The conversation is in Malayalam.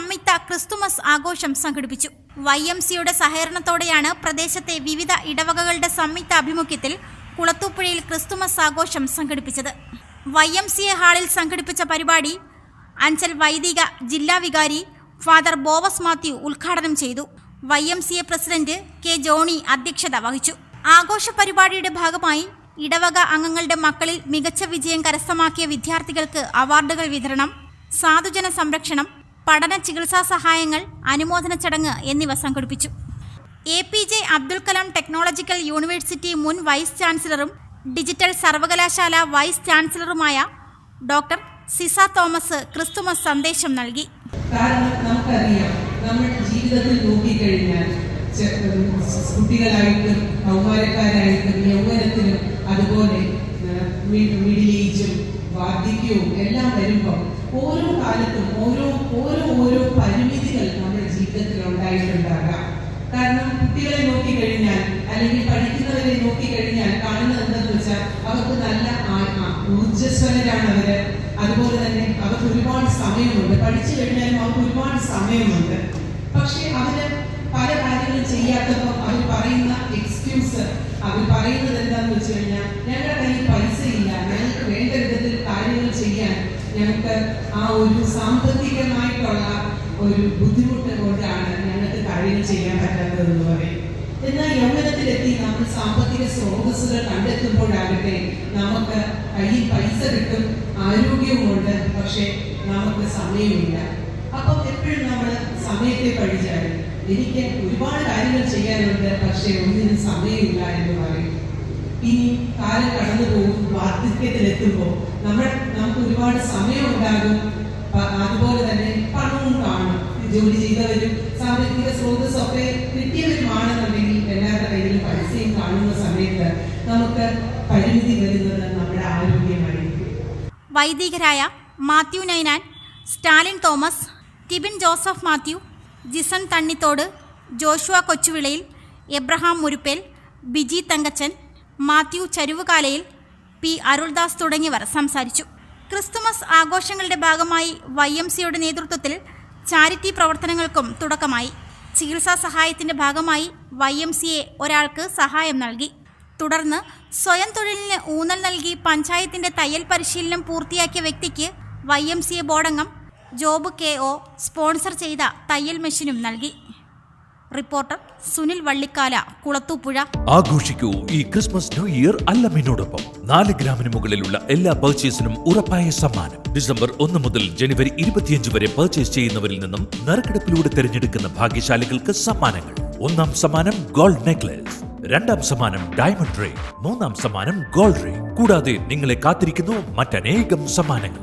സംയുക്ത ക്രിസ്തുമസ് ആഘോഷം സംഘടിപ്പിച്ചു. വൈ എം സിയുടെ സഹകരണത്തോടെയാണ് പ്രദേശത്തെ വിവിധ ഇടവകകളുടെ സംയുക്ത ആഭിമുഖ്യത്തിൽ കുളത്തൂപ്പുഴയിൽ ക്രിസ്തുമസ് ആഘോഷം സംഘടിപ്പിച്ചത്. വൈ എം സി എ ഹാളിൽ സംഘടിപ്പിച്ച പരിപാടി അഞ്ചൽ വൈദിക ജില്ലാ വികാരി ഫാദർ ബോവസ് മാത്യു ഉദ്ഘാടനം ചെയ്തു. Y M C A president K Johny അധ്യക്ഷത വഹിച്ചു. ആഘോഷ പരിപാടിയുടെ ഭാഗമായി ഇടവക അംഗങ്ങളുടെ മക്കളിൽ മികച്ച വിജയം കരസ്ഥമാക്കിയ വിദ്യാർത്ഥികൾക്ക് അവാർഡുകൾ വിതരണം സാധുജന സംരക്ഷണം പഠന ചികിത്സാ സഹായങ്ങൾ അനുമോദന ചടങ്ങ് എന്നിവ സംഘടിപ്പിച്ചു. A P J Abdul Kalam technological university മുൻ വൈസ് ചാൻസലറും ഡിജിറ്റൽ സർവകലാശാല വൈസ് ചാൻസലറുമായ ഡോക്ടർ സിസ തോമസ് ക്രിസ്തുമസ് സന്ദേശം നൽകി. കാരണം നമുക്കറിയാം നമ്മുടെ ജീവിതത്തിൽ നോക്കിക്കഴിഞ്ഞാൽ കുട്ടികളായിട്ടും കൗമാരക്കാരായിട്ടും യൗവനത്തിലും അതുപോലെ മിഡിൽ ഏജും വാർദ്ധക്യവും എല്ലാം വരുമ്പോൾ ഓരോ കാലത്തും ഓരോ ഓരോ പരിമിതികൾ നമ്മുടെ ജീവിതത്തിൽ ഉണ്ടായിട്ടുണ്ടാകാം കാരണം കുട്ടികളെ നോക്കി കഴിഞ്ഞാൽ അല്ലെങ്കിൽ പഠിക്കുന്നവരെ നോക്കി കഴിഞ്ഞാൽ കാണുന്നത് എന്താണെന്ന് വെച്ചാൽ അവർക്ക് നല്ല ആ- ആ ഊർജസ്വലരാണ് അവർ. അതുപോലെ തന്നെ അവർക്ക് ഒരുപാട് സമയമുണ്ട്. പഠിച്ചു കഴിഞ്ഞാൽ അവർക്ക് ഒരുപാട് സമയമുണ്ട്. പക്ഷെ അവർ പല കാര്യങ്ങളും ചെയ്യാത്തപ്പോൾ അവർ പറയുന്ന എക്സ്ക്യൂസ് അവർ പറയുന്നത് എന്താണെന്ന് വെച്ച് കഴിഞ്ഞാൽ ഞങ്ങളുടെ കയ്യിൽ പൈസ ഇല്ല ഞങ്ങൾക്ക് വേണ്ട വിധത്തിൽ കാര്യങ്ങൾ ചെയ്യാൻ ഞങ്ങൾക്ക് ആ ഒരു സാമ്പത്തികമായിട്ടുള്ള ഒരു ബുദ്ധിമുട്ട് കൊണ്ടാണ് കാര്യങ്ങൾ ചെയ്യാൻ പറ്റാത്തതെന്ന് പറയും എന്നാൽ യൗവനത്തിലെത്തി നമ്മൾ സാമ്പത്തിക സ്രോതസ്സുകൾ കണ്ടെത്തുമ്പോഴാകട്ടെ നമുക്ക് കയ്യിൽ പൈസ കിട്ടും ആരോഗ്യവുമുണ്ട് പക്ഷെ നമുക്ക് സമയമില്ല. അപ്പം എപ്പോഴും നമ്മൾ സമയത്തെ പഠിച്ചാലും എനിക്ക് ഒരുപാട് കാര്യങ്ങൾ ചെയ്യാനുണ്ട് പക്ഷെ ഒന്നിനും സമയമില്ല എന്ന് പറയും. ഇനി കാലം കടന്നു പോകും വാർദ്ധക്യത്തിലെത്തുമ്പോൾ നമ്മൾ നമുക്ക് ഒരുപാട് സമയം ഉണ്ടാകും അതുപോലെ തന്നെ പണവും കാണും. ജോലി ചെയ്തവരും സാമ്പത്തിക സ്രോതസ്സൊക്കെ കിട്ടിയവരുമാണെന്നുണ്ടെങ്കിൽ എല്ലാവരുടെ കയ്യിലും പൈസയും കാണുന്ന സമയത്ത് നമുക്ക് പരിമിതി വരുന്നത് നമ്മുടെ ആരോഗ്യമായിരിക്കും. വൈദികരായ മാത്യു നൈനാൻ സ്റ്റാലിൻ തോമസ് ടിബിൻ ജോസഫ് മാത്യു ജിസൺ തണ്ണിത്തോട് ജോഷുവ കൊച്ചുവിളയിൽ എബ്രഹാം മുരുപ്പേൽ ബിജി തങ്കച്ചൻ മാത്യു ചരുവുകാലയിൽ പി അരുൾദാസ് തുടങ്ങിയവർ സംസാരിച്ചു. ക്രിസ്തുമസ് ആഘോഷങ്ങളുടെ ഭാഗമായി വൈ എം സിയുടെ നേതൃത്വത്തിൽ ചാരിറ്റി പ്രവർത്തനങ്ങൾക്കും തുടക്കമായി. ചികിത്സാ സഹായത്തിന്റെ ഭാഗമായി വൈ എം സി എ ഒരാൾക്ക് സഹായം നൽകി. തുടർന്ന് സ്വയം തൊഴിലിന് ഊന്നൽ നൽകി പഞ്ചായത്തിന്റെ തയ്യൽ പരിശീലനം പൂർത്തിയാക്കിയ വ്യക്തിക്ക് വൈ എം സി എ ബോർഡംഗം ജോബ് കെ ഒ സ്പോൺസർ ചെയ്ത തയ്യൽ മെഷീനും നൽകി. റിപ്പോർട്ടർ സുനിൽ വള്ളിക്കാല കുളത്തൂപ്പുഴ. ആഘോഷിക്കൂ ഈ ക്രിസ്മസ് ന്യൂ ഇയർ അല്ലമ്മിനോടൊപ്പം നാല് ഗ്രാമിന് മുകളിലുള്ള എല്ലാ പർച്ചേസിനും ഉറപ്പായ സമ്മാനം. ഡിസംബർ ഒന്ന് മുതൽ ജനുവരി ഇരുപത്തിയഞ്ച് വരെ പർച്ചേസ് ചെയ്യുന്നവരിൽ നിന്നും നറുക്കെടുപ്പിലൂടെ തിരഞ്ഞെടുക്കുന്ന ഭാഗ്യശാലികൾക്ക് സമ്മാനങ്ങൾ. ഒന്നാം സമ്മാനം ഗോൾഡ് നെക്ലസ് രണ്ടാം സമ്മാനം ഡയമണ്ട് റേ മൂന്നാം സമ്മാനം ഗോൾഡ് റേ കൂടാതെ നിങ്ങളെ കാത്തിരിക്കുന്നു മറ്റനേകം സമ്മാനങ്ങൾ